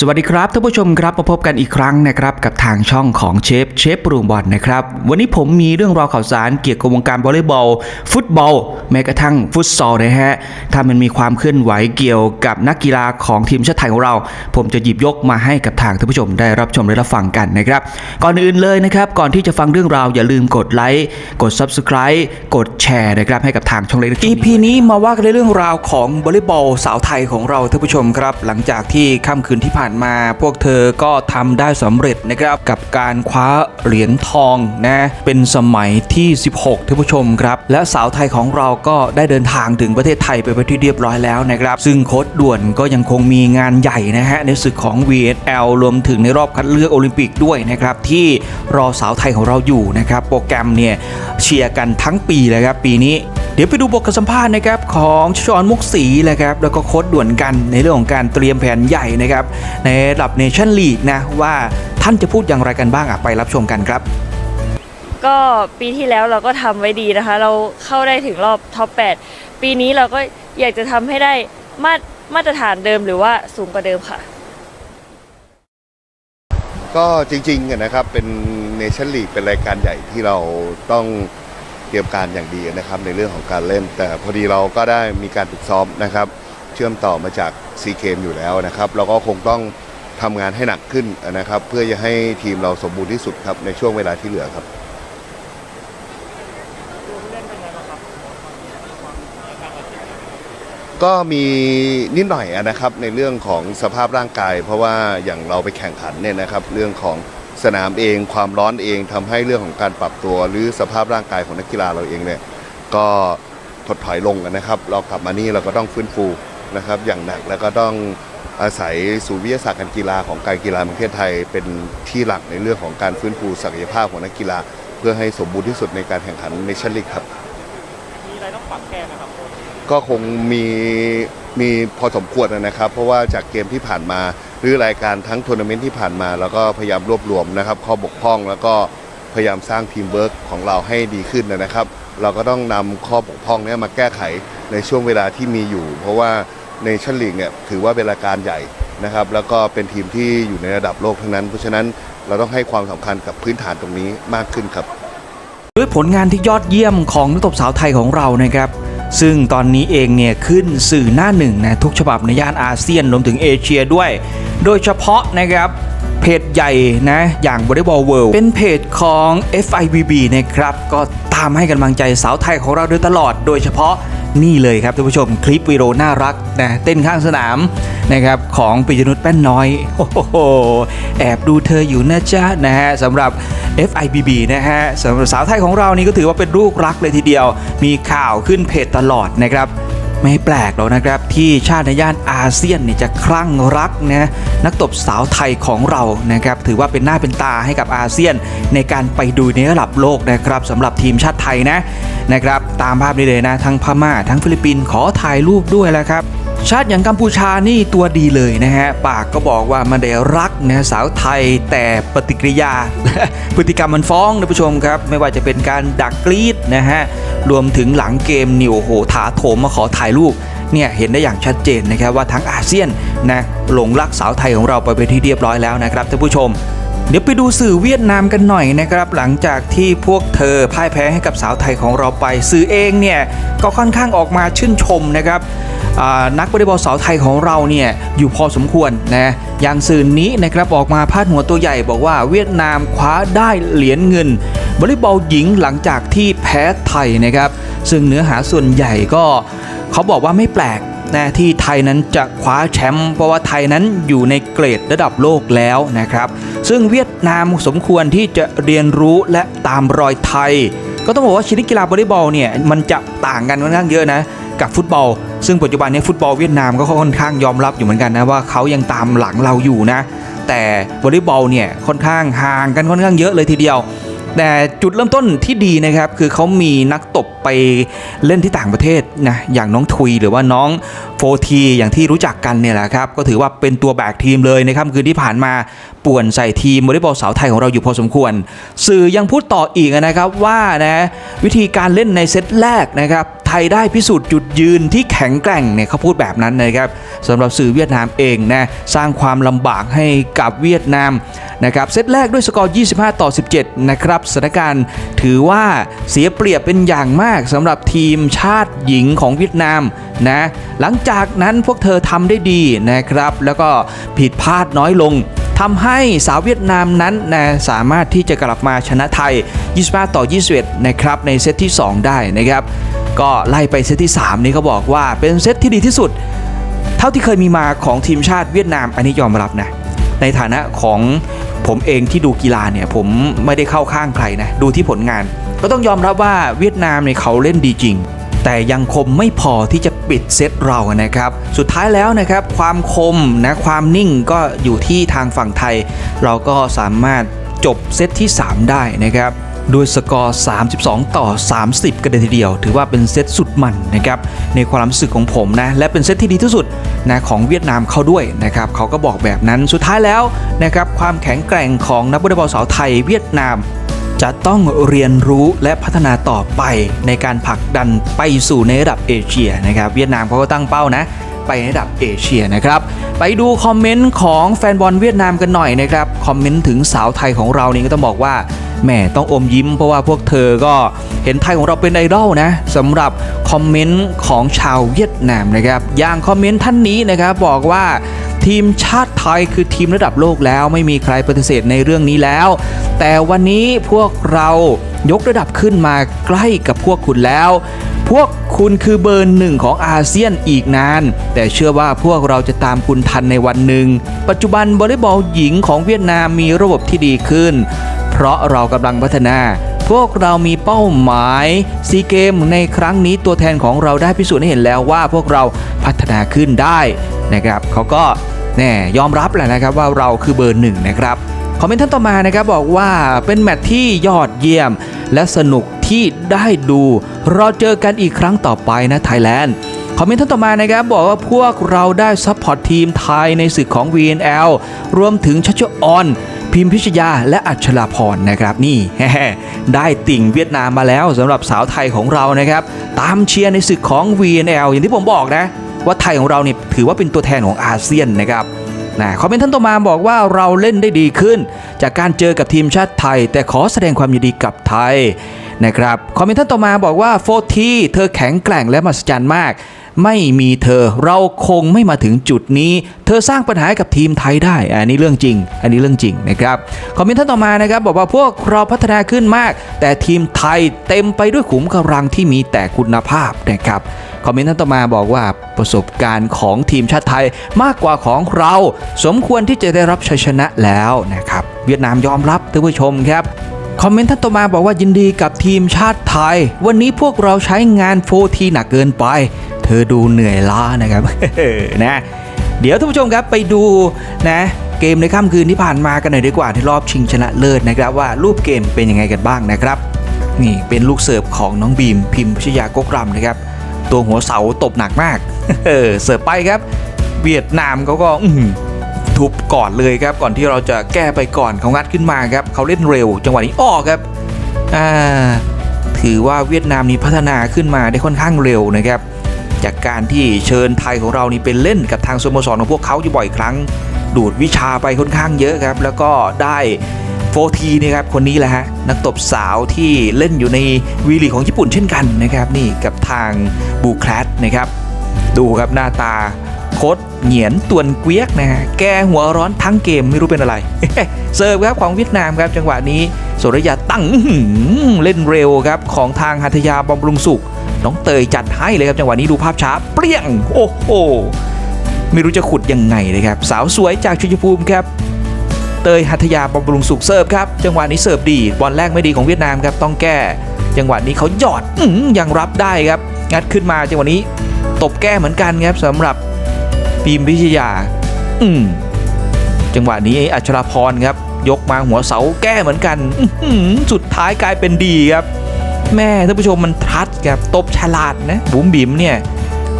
สวัสดีครับท่านผู้ชมครับมาพบกันอีกครั้งนะครับกับทางช่องของเชฟเชฟปรุงบอลนะครับวันนี้ผมมีเรื่องราวข่าวสารเกี่ยวกับวงการวอลเลย์บอล ฟุตบอล แม้กระทั่งฟุตซอลนะฮะถ้ามันมีความเคลื่อนไหวเกี่ยวกับนักกีฬาของทีมชาติไทยของเรา ผมจะหยิบยกมาให้กับทางท่านผู้ชมได้รับชมและรับฟังกันนะครับก่อนอื่นเลยนะครับก่อนที่จะฟังเรื่องราวอย่าลืมกดไลค์กด Subscribe กดแชร์นะครับให้กับทางช่องเล็ก EP นี้มาว่ากันในเรื่องราวของวอลเลย์บอลสาวไทยของเราท่านผู้ชมครับหลังจากที่ค่ำคืนที่ผ่านมาพวกเธอก็ทำได้สำเร็จนะครับกับการคว้าเหรียญทองนะเป็นสมัยที่ 16ท่านผู้ชมครับและสาวไทยของเราก็ได้เดินทางถึงประเทศไทยไปเป็นที่เรียบร้อยแล้วนะครับซึ่งโค้ดด่วนก็ยังคงมีงานใหญ่นะฮะในศึกของ VSL รวมถึงในรอบคัดเลือกโอลิมปิกด้วยนะครับที่รอสาวไทยของเราอยู่นะครับโปรแกรมเนี่ยเชียร์กันทั้งปีเลยครับปีนี้เดี๋ยวไปดูบทสัมภาษณ์นะครับของชอนมุกศรีนะครับแล้วก็โค้ดด่วนกันในเรื่องของการเตรียมแผนใหญ่นะครับในระดับเนชั่นลีกนะว่าท่านจะพูดอย่างไรกันบ้างอะไปรับชมกันครับ ก็ปีที่แล้วเราก็ทำไว้ดีนะคะ เราเข้าได้ถึงรอบท็อป 8 ปีนี้เราก็อยากจะทำให้ได้มาตรมาตรฐานเดิมหรือว่าสูงกว่าเดิมค่ะ ก็จริงๆอะนะครับเป็นเนชั่นลีกเป็นรายการใหญ่ที่เราต้องเตรียมการอย่างดีนะครับในเรื่องของการเล่น แต่พอดีเราก็ได้มีการฝึกซ้อมนะครับ เชื่อมต่อมาจากซีเกมอยู่แล้วนะครับ เราก็คงต้องทำงานให้หนักขึ้นนะครับ เพื่อจะให้ทีมเราสมบูรณ์ที่สุดครับในช่วงเวลาที่เหลือครับก็มีนิดหน่อยนะครับในเรื่องของสภาพร่างกาย เพราะว่าอย่างเราไปแข่งขันเนี่ยนะครับ เรื่องของสนามเองความร้อนเองทำให้เรื่องของการปรับตัว หรือสภาพร่างกายของนักกีฬาเราเองเนี่ยก็ถดถอยลงกันนะครับ เรากลับมานี่เราก็ต้องฟื้นฟู นะครับอย่างหนักแล้วก็ต้องอาศัยศูนย์วิทยาศาสตร์การกีฬาของการกีฬาแห่งประเทศไทย เป็นที่หลักในเรื่องของการฟื้นฟูศักยภาพของนักกีฬา เพื่อให้สมบูรณ์ที่สุดในการแข่งขันในชั้นลีกครับก็คงมีมีพอสมควรนะครับ เพราะว่าจากเกมที่ผ่านมาหรือรายการทั้งทัวร์นาเมนต์ที่ผ่านมาเราก็พยายามรวบรวมนะครับข้อบกพร่องแล้วก็พยายามสร้างทีมเวิร์กของเราให้ดีขึ้นนะครับ เราก็ต้องนำข้อบกพร่องเนี้มาแก้ไข ในช่วงเวลาที่มีอยู่ เพราะว่าในชั้นลีกเนี่ยถือว่าเป็นรายการใหญ่นะครับแล้วก็เป็นทีมที่อยู่ในระดับโลกทั้งนั้น เพราะฉะนั้นเราต้องให้ความสำคัญกับพื้นฐานตรงนี้มากขึ้นครับด้วยผลงานที่ยอดเยี่ยมของนักตบสาวไทยของเรานะครับ ซึ่งตอนนี้เองเนี่ยขึ้นสื่อหน้าหนึ่งนะทุกฉบับในย่านอาเซียนรวมถึงเอเชียด้วย โดยเฉพาะนะครับเพจใหญ่นะอย่าง Volleyball World เป็นเพจของ FIVB นะครับ ก็ตามให้กำลังใจสาวไทยของเราโดยตลอด โดยเฉพาะ นี่เลยครับท่านผู้ชมคลิปวิดีโอน่ารักนะเต้นข้างสนามนะครับของปิยนุชแป้นน้อยโอ้โหแอบดูเธออยู่นะจ๊ะนะฮะสำหรับ FIBB นะฮะสำหรับสาวไทยของเรานี่ก็ถือว่าเป็นลูกรักเลยทีเดียว มีข่าวขึ้นเพจตลอดนะครับ ไม่แปลกหรอกนะครับที่ชาติในย่านอาเซียนเนี่ยจะคลั่งรักนะนักตบสาวไทยของเรานะครับถือว่าเป็นหน้าเป็นตาให้กับอาเซียน ในการไปดูในระดับโลกนะครับสำหรับทีมชาติไทยนะนะครับตามภาพนี้เลยนะ ทั้งพม่าทั้งฟิลิปปินส์ขอถ่ายรูปด้วยแล้วครับ ชาติอย่างกัมพูชานี่ตัวดีเลยนะฮะ ปากก็บอกว่ามันได้รักนะสาวไทยแต่ปฏิกิริยา พฤติกรรมมันฟ้องนะผู้ชมครับ ไม่ว่าจะเป็นการดักกรีดนะฮะ รวมถึงหลังเกมนิวโอ้โหถาโถมมาขอถ่ายรูปเนี่ยเห็นได้อย่างชัดเจนนะครับว่าทั้งอาเซียนนะหลงรักสาวไทยของเราไปเป็นที่เรียบร้อยแล้วนะครับท่านผู้ชม เดี๋ยวไปดูสื่อเวียดนามกันหน่อยนะครับหลังจากที่พวกเธอพ่ายแพ้ให้กับสาวไทยของเราไป สื่อเองเนี่ยก็ค่อนข้างออกมาชื่นชมนะครับ นักวอลเลย์บอลสาวไทยของเราเนี่ยอยู่พอสมควรนะอย่างสื่อนี้นะครับออกมาพาดหัวตัวใหญ่บอกว่าเวียดนามคว้าได้เหรียญเงินวอลเลย์บอลหญิงหลังจากที่แพ้ไทยนะครับ ซึ่งเนื้อหาส่วนใหญ่ก็เขาบอกว่าไม่แปลกนะที่ไทยนั้นจะคว้าแชมป์เพราะว่าไทยนั้นอยู่ในเกรดระดับโลกแล้วนะครับ ซึ่งเวียดนามสมควรที่จะเรียนรู้และตามรอยไทย ก็ต้องบอกว่าชนิดกีฬาวอลเลย์บอลเนี่ยมันจะต่างกันค่อนข้างเยอะนะ กับฟุตบอล ซึ่งปัจจุบันนี้ฟุตบอลเวียดนามก็ค่อนข้างยอมรับอยู่เหมือนกันนะว่าเขายังตามหลังเราอยู่นะ แต่วอลเลย์บอลเนี่ยค่อนข้างห่างกันค่อนข้างเยอะเลยทีเดียว แต่จุดเริ่มต้นที่ดีนะครับคือเขามีนักตบไปเล่นที่ต่างประเทศนะอย่างน้องทุยหรือว่าน้องโฟทีอย่างที่รู้จักกันเนี่ยแหละครับก็ถือว่าเป็นตัวแบกทีมเลยในค่ำคืนที่ผ่านมาป่วนใส่ทีมวอลเลย์บอลสาวไทยของเราอยู่พอสมควร สื่อยังพูดต่ออีกนะครับว่านะวิธีการเล่นในเซตแรกนะครับ ไทยได้พิสูจน์จุดยืนที่แข็งแกร่งเนี่ยเขาพูดแบบนั้นนะครับสำหรับสื่อเวียดนามเองนะสร้างความลำบากให้กับเวียดนามนะครับเซตแรกด้วยสกอร์ 25 ต่อ 17 นะครับสถานการณ์ถือว่าเสียเปรียบเป็นอย่างมากสำหรับทีมชาติหญิงของเวียดนามนะหลังจากนั้นพวกเธอทำได้ดีนะครับ แล้วก็ผิดพลาดน้อยลงทำให้สาวเวียดนามนั้นนะสามารถที่จะกลับมาชนะไทย 25 ต่อ 21 นะครับในเซตที่ 2 ได้นะครับ ก็ไล่ไปเซตที่ 3 นี้เขาบอกว่าเป็นเซตที่ดีที่สุด เท่าที่เคยมีมาของทีมชาติเวียดนามอันนี้ยอมรับนะในฐานะของผมเองที่ดูกีฬาเนี่ยผมไม่ได้เข้าข้างใครนะดูที่ผลงาน ก็ต้องยอมรับว่าเวียดนามเนี่ยเขาเล่นดีจริง แต่ยังคมไม่พอที่จะปิดเซตเรานะครับ สุดท้ายแล้วนะครับความคมนะความนิ่งก็อยู่ที่ทางฝั่งไทย เราก็สามารถจบเซตที่ 3 ได้นะครับ ด้วยสกอร์ 32 ต่อ 30 กันเลยทีเดียว ถือว่าเป็นเซตสุดมันนะครับในความรู้สึกของผมนะและเป็นเซตที่ดีที่สุดนะของเวียดนามเขาด้วยนะครับเขาก็บอกแบบนั้นสุดท้ายแล้วนะครับความแข็งแกร่งของนักวอลเลย์บอลสาวไทยเวียดนามจะต้องเรียนรู้และพัฒนาต่อไปในการผลักดันไปสู่ในระดับเอเชียนะครับเวียดนามเขาก็ตั้งเป้านะ ไปในระดับเอเชียนะครับ ไปดูคอมเมนต์ของแฟนบอลเวียดนามกันหน่อยนะครับ คอมเมนต์ถึงสาวไทยของเรานี่ก็ต้องบอกว่า แหม่ต้องอมยิ้มเพราะว่าพวกเธอก็เห็นไทยของเราเป็นไอดอลนะสำหรับคอมเมนต์ของชาวเวียดนามนะครับอย่างคอมเมนต์ท่านนี้นะครับบอกว่าทีมชาติไทยคือทีมระดับโลกแล้วไม่มีใครปฏิเสธในเรื่องนี้แล้ว แต่วันนี้พวกเรายกระดับขึ้นมาใกล้กับพวกคุณแล้ว พวกคุณคือเบอร์หนึ่งของอาเซียนอีกนาน แต่เชื่อว่าพวกเราจะตามคุณทันในวันหนึ่ง ปัจจุบันวอลเลย์บอลหญิงของเวียดนามมีระบบที่ดีขึ้น เพราะเรากำลังพัฒนา พวกเรามีเป้าหมายซีเกมในครั้งนี้ตัวแทนของเราได้พิสูจน์ให้เห็นแล้วว่าพวกเราพัฒนาขึ้นได้นะครับเขาก็แน่ยอมรับแหละนะครับว่าเราคือเบอร์หนึ่งนะครับคอมเมนต์ท่านต่อมานะครับบอกว่าเป็นแมตช์ที่ยอดเยี่ยม และสนุกที่ได้ดูรอเจอกันอีกครั้งต่อไปนะไทยแลนด์คอมเมนต์ท่านต่อมานะครับบอกว่าพวกเราได้ซัพพอร์ตทีมไทยในศึกของ VNL รวมถึงชัชออน พิมพิชยาและอัชราพรนะครับนี่ได้ติ่งเวียดนามมาแล้วสำหรับสาวไทยของเรานะครับ ตามเชียร์ในศึกของ VNL อย่างที่ผมบอกนะ ว่าไทยของเราเนี่ยถือว่าเป็นตัวแทนของอาเซียนนะครับนะคอมเมนต์ท่านต่อมาบอกว่าเราเล่นได้ดีขึ้น จากการเจอกับทีมชาติไทย แต่ขอแสดงความยินดีกับไทยนะครับคอมเมนต์ท่านต่อมาบอกว่าโฟทีเธอแข็งแกร่งและมหัศจรรย์มาก ไม่มีเธอเราคงไม่มาถึงจุดนี้ เธอสร้างปัญหากับทีมไทยได้ อันนี้เรื่องจริง อันนี้เรื่องจริงนะครับคอมเมนต์ท่านต่อมานะครับบอกว่าพวกเราพัฒนาขึ้นมาก แต่ทีมไทยเต็มไปด้วยขุมกำลังที่มีแต่คุณภาพนะครับคอมเมนต์ท่านต่อมาบอกว่าประสบการณ์ของทีมชาติไทยมากกว่าของเรา สมควรที่จะได้รับชัยชนะแล้วนะครับเวียดนามยอมรับท่านผู้ชมครับคอมเมนต์ท่านต่อมาบอกว่ายินดีกับทีมชาติไทย วันนี้พวกเราใช้งานโฟทีหนักเกินไป เธอดูเหนื่อยล้านะครับนะเดี๋ยวท่านผู้ชมครับไปดูนะเกมในค่ำคืนที่ผ่านมากันหน่อยดีกว่าที่รอบชิงชนะเลิศนะครับว่ารูปเกมเป็นยังไงกันบ้างนะครับนี่เป็นลูกเสิร์ฟของน้องบีมพิมพิชยากกรำนะครับตัวหัวเสาตบหนักมากเออเสิร์ฟไปครับ เวียดนามเขาก็ทุบก่อนเลยครับก่อนที่เราจะแก้ไปก่อนเขางัดขึ้นมาครับเขาเล่นเร็ว จังหวะนี้ออกครับอ่าถือว่าเวียดนามนี้พัฒนาขึ้นมาได้ค่อนข้างเร็วนะครับ จากการที่เชิญไทยของเรานี่เป็นเล่นกับทางสโมสรของพวกเขาอยู่บ่อยครั้ง ดูดวิชาไปค่อนข้างเยอะครับ แล้วก็ได้โฟทีนี่ครับคนนี้แหละฮะนักตบสาวที่เล่นอยู่ในวีลีของญี่ปุ่นเช่นกันนะครับนี่กับทางบูคลสนะครับดูครับหน้าตาโคตรเหงียนตวนเกวียกนะฮะแกหัวร้อนทั้งเกมไม่รู้เป็นอะไรเสิร์ฟครับของเวียดนามครับจังหวะนี้โสรยาตั้งเล่นเร็วครับของทางหัตยาบำรุงสุข น้องเตยจัดให้เลยครับจังหวะนี้ดูภาพช้าเปรี้ยง โอ้โหไม่รู้จะขุดยังไงเลยครับ สาวสวยจากชุยภูมิครับ เตยหัตยาบำรุงสุขเสิร์ฟครับ จังหวะนี้เสิร์ฟดีบอลแรกไม่ดีของเวียดนามครับต้องแก้ จังหวะนี้เขาหยอดอยังรับได้ครับ งัดขึ้นมาจังหวะนี้ ตบแก้เหมือนกันครับสำหรับปีมพิชยา อืมจังหวะนี้อัชราพรครับ ยกมาหัวเสาแก้เหมือนกันสุดท้ายกลายเป็นดีครับ แม่ท่านผู้ชมมันทัดกับตบฉลาดนะบุ๋มบิ๋มเนี่ย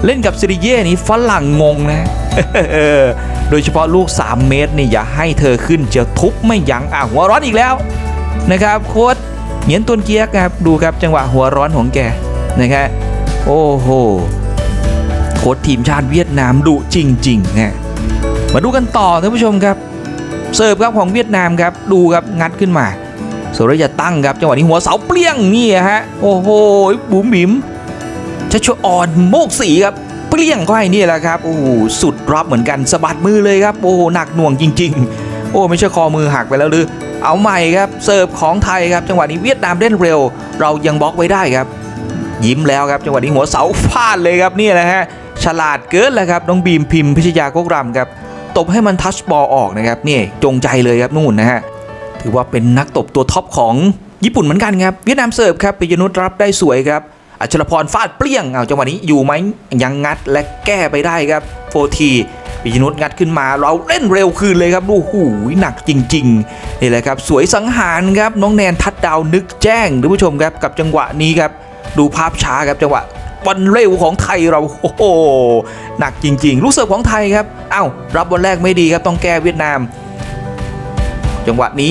เล่นกับซิริเย่นี่ฝรั่งงงนะโดยเฉพาะลูก 3 เมตรนี่อย่าให้เธอขึ้นจะทุบไม่ยั้งอะหัวร้อนอีกแล้วนะครับโค้ดเหงียนตวนเกียกครับดูครับจังหวะหัวร้อนของแกนะครับโอ้โหโค้ชทีมชาติเวียดนามดุจริงๆนะมาดูกันต่อท่านผู้ชมครับ เสิร์ฟครับของเวียดนามครับดูครับงัดขึ้นมา สุริยะตั้งครับจังหวะนี้หัวเสาเปรี้ยงนี่ฮะโอ้โหบุ๋มบิ๋มชัชอ่อนโมกสีครับเปรี้ยงเข้าให้นี่แหละครับโอ้โหสุดรับเหมือนกันสะบัดมือเลยครับโอ้โหหนักหน่วงจริง ๆ โอ้ไม่ใช่คอมือหักไปแล้วหรือเอาใหม่ครับเสิร์ฟของไทยครับจังหวะนี้เวียดนามเล่นเร็ว เรายังบล็อกไว้ได้ครับ ยิ้มแล้วครับจังหวะนี้หัวเสาฟาดเลยครับนี่แหละฮะฉลาดเกินเลยครับน้องบีมพิมพ์พิชยาโกกรำครับตบให้มันทัชบอลออกนะครับนี่จงใจเลยครับนู่นนะฮะ ถือว่าเป็นนักตบตัวท็อปของญี่ปุ่นเหมือนกันครับเวียดนามเสิร์ฟครับปิยนุชรับได้สวยครับอัชรพรฟาดเปรี้ยงเอาจังหวะนี้อยู่ไหมยังงัดและแก้ไปได้ครับโฟทีปิยนุชงัดขึ้นมาเราเล่นเร็วคืนเลยครับดูหูหนักจริงๆนี่แหละครับสวยสังหารครับน้องแนนทัดดาวนึกแจ้งท่านผู้ชมครับกับจังหวะนี้ครับดูภาพช้าครับจังหวะบอลเร็วของไทยเราโอ้โหหนักจริง ๆ ลูกเสิร์ฟของไทยครับเอ้ารับบอลแรกไม่ดีครับต้องแก้เวียดนาม จังหวะนี้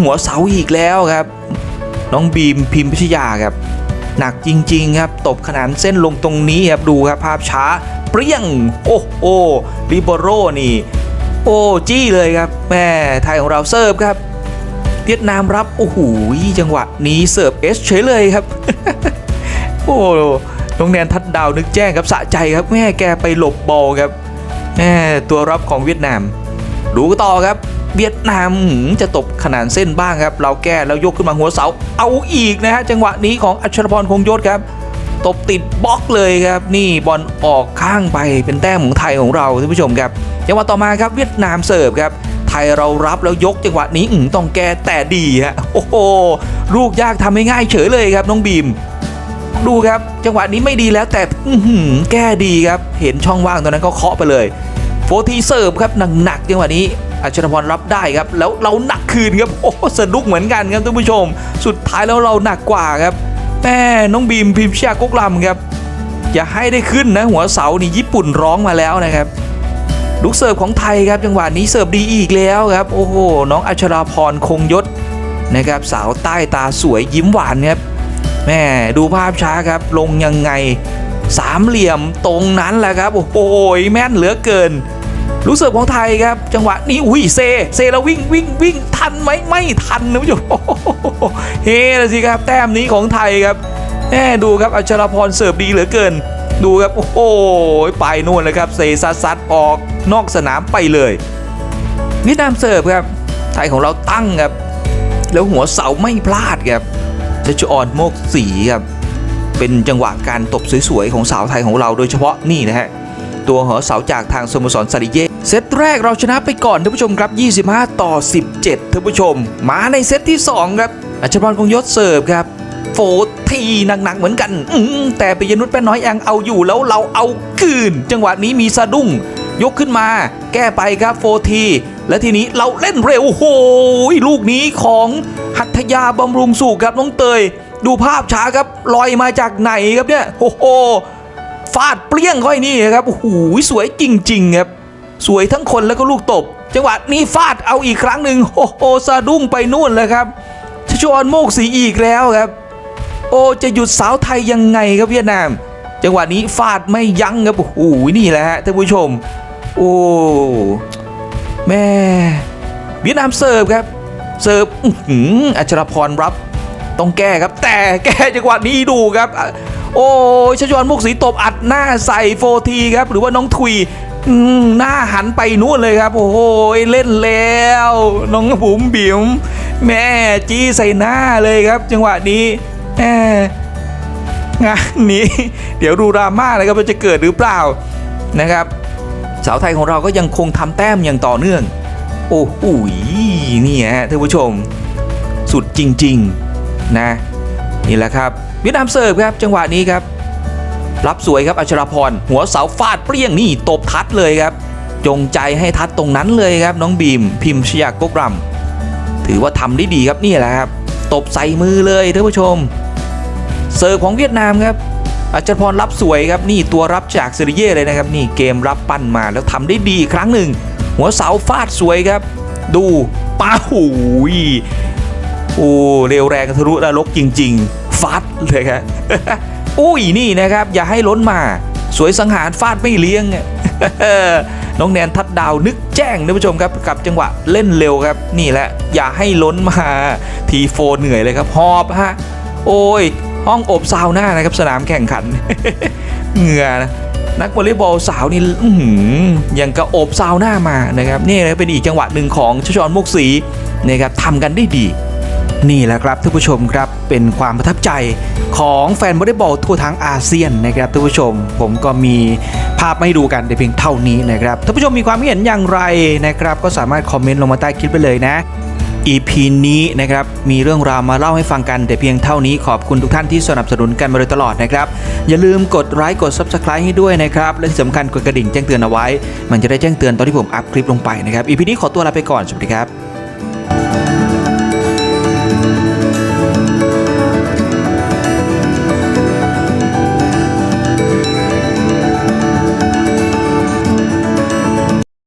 หัวเสาอีกแล้วครับ น้องบีมพิมพ์พิชยาครับ หนักจริง ๆ ครับ ตบขนานเส้นลงตรงนี้ครับดูครับภาพช้า เปรี้ยง โอ้โหริโบโรนี่ โอ้จี้เลยครับแม่ไทยของเราเสิร์ฟครับเวียดนามรับ โอ้โหจังหวะนี้เสิร์ฟเอสเฉยเลยครับ โอ้น้องแนนทัดดาวนึกแจ้งครับสะใจครับแม่แกไปหลบบอลครับแม่ตัวรับของเวียดนาม ดูต่อครับ เวียดนามหืมจะตบขนานเส้นบ้างครับ เราแก้แล้วยกขึ้นมาหัวเสา เอาอีกนะฮะจังหวะนี้ของอัชรพรคงยศครับ ตบติดบล็อกเลยครับ นี่บอลออกข้างไปเป็นแต้มของไทยของเราท่านผู้ชมครับจังหวะต่อมาครับเวียดนามเสิร์ฟครับไทยเรารับแล้วยกจังหวะนี้อืมต้องแก้แต่ดีฮะโอ้โหลูกยากทำไม่ง่ายเฉยเลยครับน้องบีม ดูครับจังหวะนี้ไม่ดีแล้วแต่แก้ดีครับ เห็นช่องว่างตรงนั้นก็เคาะไปเลยโฟทีเสิร์ฟครับหนักๆจังหวะนี้ อัชรพรรับได้ครับ แล้วเราหนักคืนครับโอ้สะดุกเหมือนกันครับท่านผู้ชม สุดท้ายแล้วเราหนักกว่าครับแม่น้องบีมพิมพ์ชากกลำครับอย่าให้ได้ขึ้นนะหัวเสานี่ญี่ปุ่นร้องมาแล้วนะครับลูกเสิร์ฟของไทยครับจังหวะนี้เสิร์ฟดีอีกแล้วครับ โอ้โหน้องอัชราพรคงยศนะครับ สาวใต้ตาสวยยิ้มหวานครับแม่ดูภาพช้าครับ ลงยังไง สามเหลี่ยมตรงนั้นแหละครับ โอ้โหแม่นเหลือเกิน ลูกเสิร์ฟของไทยครับ จังหวะนี้อุ้ยเซเซแล้ววิ่งวิ่งวิ่งทันไหมไม่ทันนะผู้ชมโอ้โหเฮ้เลยสิครับ แต้มนี้ของไทยครับแม่ดูครับอัชรพรเสิร์ฟดีเหลือเกิน ดูครับโอ้โหไปนู่นเลยครับเซซัดซัดออกนอกสนามไปเลยเวียดนามเสิร์ฟครับ ไทยของเราตั้งครับ แล้วหัวเสาไม่พลาดครับชัชออนโมกสีครับเป็นจังหวะการตบสวยๆของสาวไทยของเราโดยเฉพาะนี่นะฮะตัวหัวเสาจากทางสโมสรซาริเย่ เซตแรกเราชนะไปก่อนท่านผู้ชมครับ 25 ต่อ 17ท่านผู้ชม มาในเซตที่ 2 ครับ อัชพรคงยศเสิร์ฟครับ โฟทีหนักๆเหมือนกันอืมแต่ปิยนุชแป้นน้อยยังเอาอยู่แล้วเราเอาคืน จังหวะนี้มีสะดุ้ง ยกขึ้นมา แก้ไปครับโฟทีและทีนี้เราเล่นเร็วโอ้ลูกนี้ของหัตถยาบำรุงสุขครับน้องเตย ดูภาพช้าครับลอยมาจากไหนครับเนี่ยโอ้โหฟาดเปรี้ยงค่อยนี่ครับโอ้โหสวยจริง ๆ ครับ สวยทั้งคนแล้วก็ลูกตบ จังหวะนี้ฟาดเอาอีกครั้งหนึ่งโอ้โหสะดุ้งไปนู่นเลยครับชชวนโมกสีอีกแล้วครับ โอ้จะหยุดสาวไทยยังไงครับเวียดนาม จังหวะนี้ฟาดไม่ยั้งครับโอ้โหนี่แหละฮะท่านผู้ชม โอ้แม่เวียดนามเสิร์ฟครับ เสิร์ฟอื้อหืออัชรพรรับต้องแก้ครับ แต่แก้จังหวะนี้ดูครับ โอ้ยชจวนมุกสีตบอัดหน้าใส่โฟทีครับ หรือว่าน้องทุย หน้าหันไปนู่นเลยครับ โอ้โหเล่นแล้ว น้องบุ๋มบิ๋มแม่จี้ใส่หน้าเลยครับ จังหวะนี้แม่งานนี้ เดี๋ยวดูดราม่าเลยครับจะเกิดหรือเปล่านะครับ สาวไทยของเราก็ยังคงทำแต้มอย่างต่อเนื่อง โอ้โหนี่ฮะท่านผู้ชม สุดจริง ๆ นะ นี่แหละครับเวียดนามเสิร์ฟครับจังหวะนี้ครับ รับสวยครับอัชรพร หัวเสาฟาดเปรี้ยงนี่ตบทัดเลยครับ จงใจให้ทัดตรงนั้นเลยครับน้องบีม พิมพ์ชยากกรำถือว่าทำได้ดีครับนี่แหละครับ ตบใส่มือเลยท่านผู้ชมเสิร์ฟของเวียดนามครับอัชรพรรับสวยครับนี่ตัวรับจากเซริเย่เลยนะครับนี่เกมรับปั้นมาแล้วทำได้ดีครั้งหนึ่ง หัวเสาฟาดสวยครับ ดูป้าหูยโอ้เร็วแรงทะลุนรกจริง ๆ ฟัดเลยครับ อุ้ยนี่นะครับ อย่าให้ล้นมา สวยสังหารฟาดไม่เลี้ยงน้องแนนทัดดาวนึกแจ้งท่านผู้ชมครับกับจังหวะเล่นเร็วครับ นี่แหละ อย่าให้ล้นมาทีโฟเหนื่อยเลยครับหอบฮะโอ้ย ห้องอบซาวน่านะครับสนามแข่งขันเหงื่อนะนักวอลเลย์บอลสาวนี่อื้อหือยังกระอบซาวน่ามานะครับนี่นะเป็นอีกจังหวะหนึ่งของชชอนมุกศรีนะครับทำกันได้ดี นี่แหละครับท่านผู้ชมครับเป็นความประทับใจของแฟนวอลเลย์บอลทั่วทั้งอาเซียนนะครับท่านผู้ชม ผมก็มีภาพมาให้ดูกันแต่เพียงเท่านี้นะครับท่านผู้ชมมีความเห็นอย่างไรนะครับ ก็สามารถคอมเมนต์ลงมาใต้คลิปไปเลยนะ EP นี้นะครับมีเรื่องราวมาเล่าให้ฟังกันแต่เพียงเท่านี้ขอบคุณทุกท่านที่สนับสนุนกันมาโดยตลอดนะครับอย่าลืมกดไลค์กด Subscribe ให้ด้วยนะครับและที่สำคัญกดกระดิ่งแจ้งเตือนเอาไว้ มันจะได้แจ้งเตือนตอนที่ผมอัพคลิปลงไปนะครับ EP นี้ขอตัวลาไปก่อนสวัสดีครับ